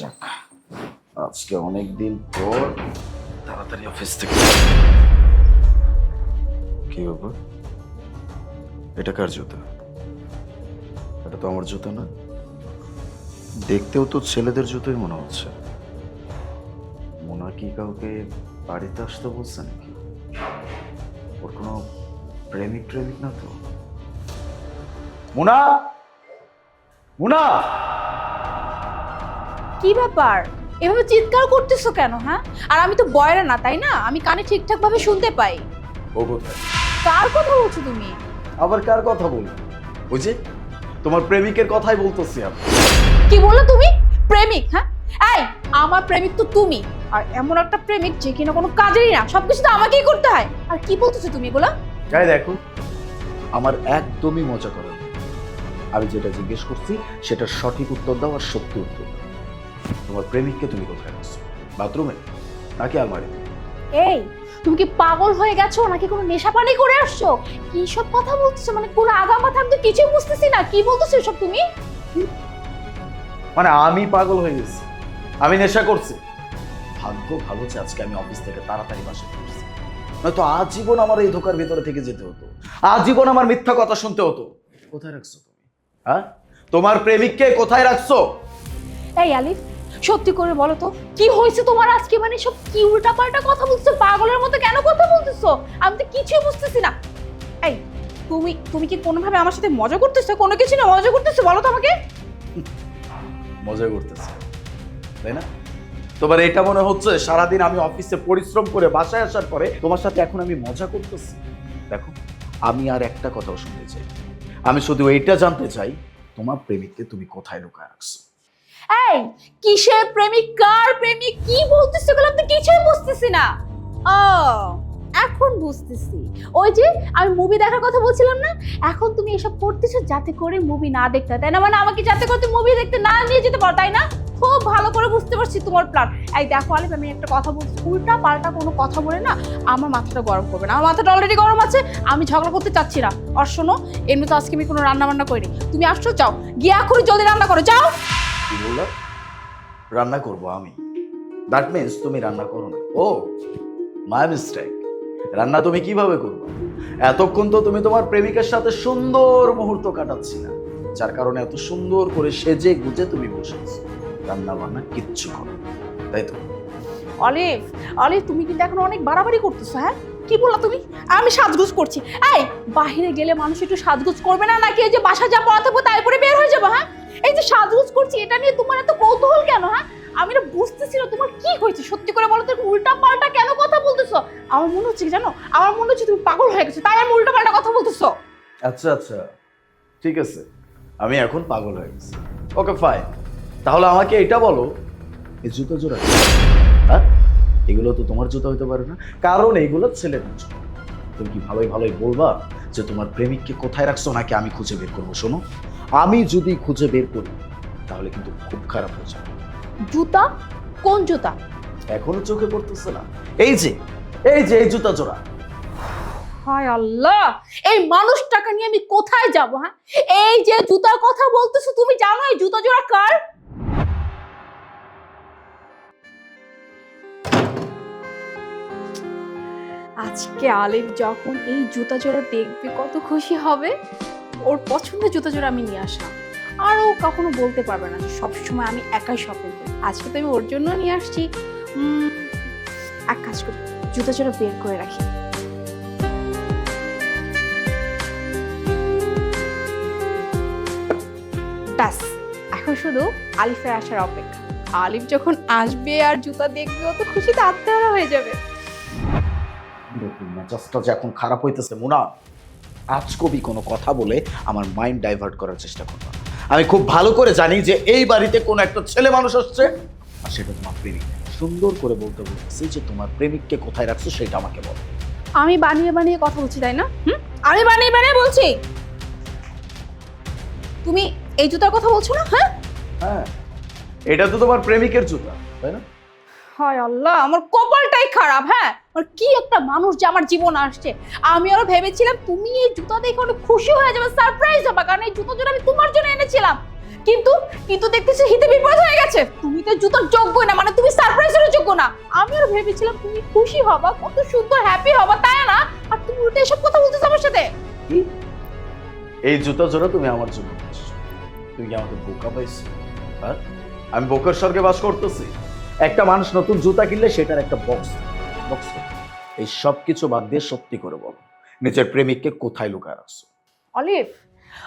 যাক। আজকে অনেক দিন পর তাড়াতাড়ি অফিস থেকে কি ব্যাপার এটা কার জুতা? এটা তো আমার জুতা না। দেখতেও তো ছেলেদের জুতোই মনে হচ্ছে। মোনা কি কাউকে বাড়িতে আসতে বলছে নাকি? ওর কোনো প্রেমিক প্রেমিক না তো? মোনা! মোনা! কি ব্যাপার? এভাবে চিৎকার করতেছো কেন হ্যাঁ? আর আমি তো বয়রা না তাই না? আমি কানে ঠিকঠাক ভাবে শুনতে পাই। ও কোথায়? কার কথা বলছো তুমি? আবার কার কথা বলব? ওই যে তোমার প্রেমিকের কথাই বলতেছি আমি। কি বলল তুমি? প্রেমিক হ্যাঁ? এই আমার প্রেমিক তো তুমি। আর এমন একটা প্রেমিক যে কিনা কোনো কাজেরই না সবকিছু তো আমাকেই করতে হয়। আর কি বলতেছো তুমি এগুলো? যাই দেখো আমার একদমই মজা করে আমি যেটা জিজ্ঞেস করছি সেটার সঠিক উত্তর দাও আর সত্য উত্তর দাও। তোমার প্রেমিককে তুমি কোথায় রাখছো বাথরুমে? নাকি আলমারি? এই তুমি কি পাগল হয়ে গেছো? নাকি কোনো নেশা পানি করে আসছো? কি সব কথা বলতেছো? মানে কোনো আগা মাথা আমি তো কিছুই বুঝতেছি না। কি বলতেছো এসব তুমি? মানে আমি পাগল হয়ে গেছি। আমি নেশা করছি। ভাগ্য ভালো যে আজকে আমি অফিস থেকে তাড়াতাড়ি বাসে ফিরছি নয়তো আজীবন আমার এই ধোকার ভিতরে থেকে যেতে হতো। আজীবন আমার মিথ্যা কথা শুনতে হতো। কোথায় রাখছো তুমি? হ্যাঁ? তোমার প্রেমিককে কোথায় রাখছো? এই আলিফ। সত্যি করে বলো তো, কি হয়েছে তোমার আজকে? মানে সব কি উল্টা পাল্টা কথা বলছো পাগলের মতো কেন কথা বলতেছো? আমি তো কিছুই বুঝতেছি না। এই, তুমি তুমি কি কোনোভাবে আমার সাথে মজা করতেছো? কোনো কিছু না মজা করতেছো? বলো তো আমাকে। মজা করতেছে, তাই না? তোমার এটা মনে হচ্ছে সারাদিন আমি অফিসে পরিশ্রম করে বাসায় আসার পরে তোমার সাথে এখন আমি মজা করতেছি। দেখো, আমি আর একটা কথাও শুনতে চাই। আমি শুধু এইটা জানতে চাই, তোমার প্রেমিককে তুমি কোথায় লুকায় রাখছো? এই, কিসের প্রেমিক? কার প্রেমিক? কি বলতেছো এগুলো? আমি তো কিছুই বুঝতেছি না। ও, এখন বুঝতেছি। ওই যে, আমি মুভি দেখার কথা বলছিলাম না? এখন তুমি এসব করতেছো যাতে করে মুভি না দেখতে তাই না? মানে আমাকে যাতে করে মুভি দেখতে না নিয়ে যেতে পারো, তাই না? খুব ভালো করে বুঝতে পারছি তোমার প্ল্যান এই দেখো আলিফ, আমি একটা কথা বলছি। উল্টা পাল্টা কোনো কথা বলে না, আমার মাথাটা গরম করবে না। আমার মাথাটা অলরেডি গরম আছে, আমি ঝগড়া করতে চাচ্ছি না। আর শোনো এমনি তো আজকে আমি কোনো রান্না বান্না করিনি। তুমি আসছো, যাও। গিয়ে এখনই জলদি রান্না করো, যাও। বললা? রান্না করব আমি। দ্যাট মিন্স তুমি রান্না করো না ও মাই মিস্টেক রান্না তুমি কীভাবে করবে? এতক্ষণ তো তুমি তোমার প্রেমিকের সাথে সুন্দর মুহূর্ত কাটাচ্ছি না যার কারণে এত সুন্দর করে সেজে গুজে তুমি বসেছো। রান্না বান্না কিচ্ছু করো তাই তো? অলিভ অলিভ, তুমি কিন্তু এখন অনেক বাড়াবাড়ি করতেছো হ্যাঁ? কি বললা তুমি? আমি সাজগুজ করছি। এই বাইরে গেলে মানুষ একটু সাজগুজ করবে না নাকি? এই যে বাসা যা পড়া থাকব তারপরে বের হয়ে যাব হ্যাঁ? এই যে সাজগুজ করছি, এটা নিয়ে তোমার এত কৌতূহল কেন হ্যাঁ? আমি না বুঝতেছি না তোমার কি হয়েছে। সত্যি করে বলো তো উল্টা পাল্টা কেন কথা বলতেছো? আমার মনে হচ্ছে জানো? আমার মনে হচ্ছে তুমি পাগল হয়ে গেছো, তাই আমি উল্টা পাল্টা কথা বলতেছো। আচ্ছা আচ্ছা ঠিক আছে। আমি এখন পাগল হয়ে গেছি। ওকে ফাইন তাহলে আমাকে এটা বলো এই জুতো জোড়া হ্যাঁ? এগুলো তো তোমার জুতো হতে পারে না। কারণ এগুলো ছেলেদের জুতো। তুমি কি ভালোই ভালোই বলবা যে তোমার প্রেমিককে কোথায় রাখছো নাকি আমি খুঁজে বের করব? শোনো আমি যদি খুঁজে বের করি তাহলে কিন্তু খুব খারাপ হয়ে যাবে। জুতা? কোন জুতা? এখনও চোখে পড়তেছে না। এই যে এই যে এই জুতা জোড়া। হায় আল্লাহ! এই মানুষটাকে নিয়ে আমি কোথায় যাব হ্যাঁ? এই যে জুতার কথা বলতেছো তুমি জানো এই জুতা জোড়া কার? আজকে আলিফ যখন এই জুতা জোড়া দেখবে কত খুশি হবে। ওর পছন্দের জুতা জোড়া আমি নিয়ে আসলাম আর ও কখনো বলতে পারবে না সবসময় আমি একাই শপিং করি। আজকে তো আমি ওর জন্য নিয়ে আসছি। এক কাজ করি, জুতা জোড়া বের করে রাখি। ব্যাস, এখন শুধু আলিফের আসার অপেক্ষা। আলিফ যখন আসবে আর জুতা দেখবে, ও তো খুশিতে আত্মহারা হয়ে যাবে। মেজাজটা যে এখন খারাপ হইতেছে মুনা আজ কবি কোনো কথা বলে আমার মাইন্ড ডাইভার্ট করার চেষ্টা করব আমি খুব ভালো করে জানি যে এই বাড়িতে কোনো একটা ছেলে মানুষ আসছে আর সেটা তোমার প্রেমিক। সুন্দর করে বলতে বলতেছি যে তোমার প্রেমিককে কোথায় রাখছো সেটা আমাকে বলো। আমি বানিয়ে বানিয়ে কথা বলছি তাই না? হুম? আমি বানিয়ে বানিয়ে বলছি! তুমি এই জুতার কথা বলছো না হ্যাঁ? হ্যাঁ এটা তো তোমার প্রেমিকের জুতা তাই না? হায় আল্লাহ আমার কপালটাই খারাপ হ্যাঁ? আর কি একটা মানুষ যে আমার জীবন আসছে। আমি আরও ভেবেছিলাম, তুমি এই জুতা দেখে অনেক খুশি হয়ে যাবে সারপ্রাইজ হবে, কারণ এই জুতো জোড়া আমি তোমার জন্য এনেছিলাম। কিন্তু কিন্তু দেখতেছি হিতে বিপরীত হয়ে গেছে। তুমি তো জুতোর যোগ্য না মানে তুমি সারপ্রাইজের যোগ্য না। আমি আর ভেবেছিলাম, তুমি খুশি হবা, কত সুন্দর হ্যাপি হবা, তাই না? আর তুমি উল্টে এসব কথা বলতেছো আমার সাথে? এই জুতো জোড়া তুমি আমার জন্য। তুমি কি আমাকে বোকা পাইছো? হ্যাঁ? আমি বোকার স্বর্গে বাস করতেছি। একটা মানুষ নতুন জুতা কিনলে সেটার একটা বক্স বক্স এই সব কিছু বাদ দিয়ে সত্যি করে বলো নিজের প্রেমিককে কোথায় লুকায় রাখছো? অলিভ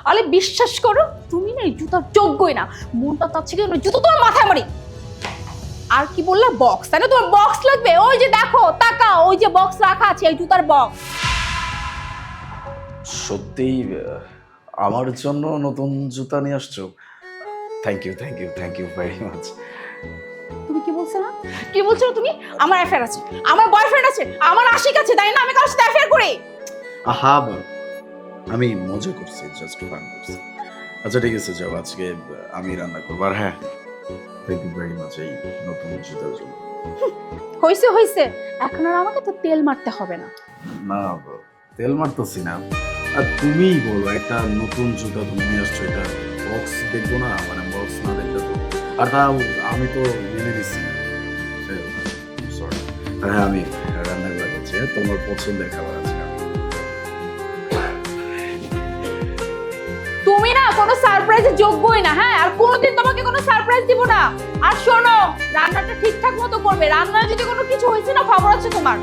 অলিভ বিশ্বাস করো তুমি না এই জুতার যোগ্যই না। মনটা তার থেকে জুতো তোমার মাথায় মারি। আর কি বললা? বক্স তাই না তোমার বক্স লাগবে। ওই যে দেখো তাকা ওই যে বক্স রাখা আছে এই জুতার বক্স সত্যিই আমার জন্য নতুন জুতা নিয়ে আসছো? Thank you thank you thank you very much তুমি কি বলছো না? কি বলছো তুমি? আমার অ্যাফেয়ার আছে আমার বয়ফ্রেন্ড আছে আমার আশিক আছে তাই না? আমি কারোর সাথে অ্যাফেয়ার করি। আহা আমি মজা করছি জাস্ট ফান করছি। আচ্ছা ঠিক আছে যাও আজকে আমি রান্না করব। আর হ্যাঁ থ্যাংক ইউ ভেরি মাচ এই নতুন জুতার জন্য। হইছে হইছে। এখন আর আমাকে তো তেল মারতে হবে না। না তেল মারতেছি না। আর তুমিই বলো একটা নতুন জুতা তুমি নিয়ে আসছো এটা বক্স দেখব না? মানে আর তা আমি তো মেনে সরি হ্যাঁ আমি রান্না করে হ্যাঁ? তোমার পছন্দের খাবার আছে। তুমি না, কোনো সারপ্রাইজের যোগ্যই না হ্যাঁ? আর কোনোদিন তোমাকে কোনো সারপ্রাইজ দিব না। আর শোনো, রান্নাটা ঠিকঠাক মতো করবে। রান্নায় যদি কোনো কিছু হয়েছে না, খবর আছে তোমার।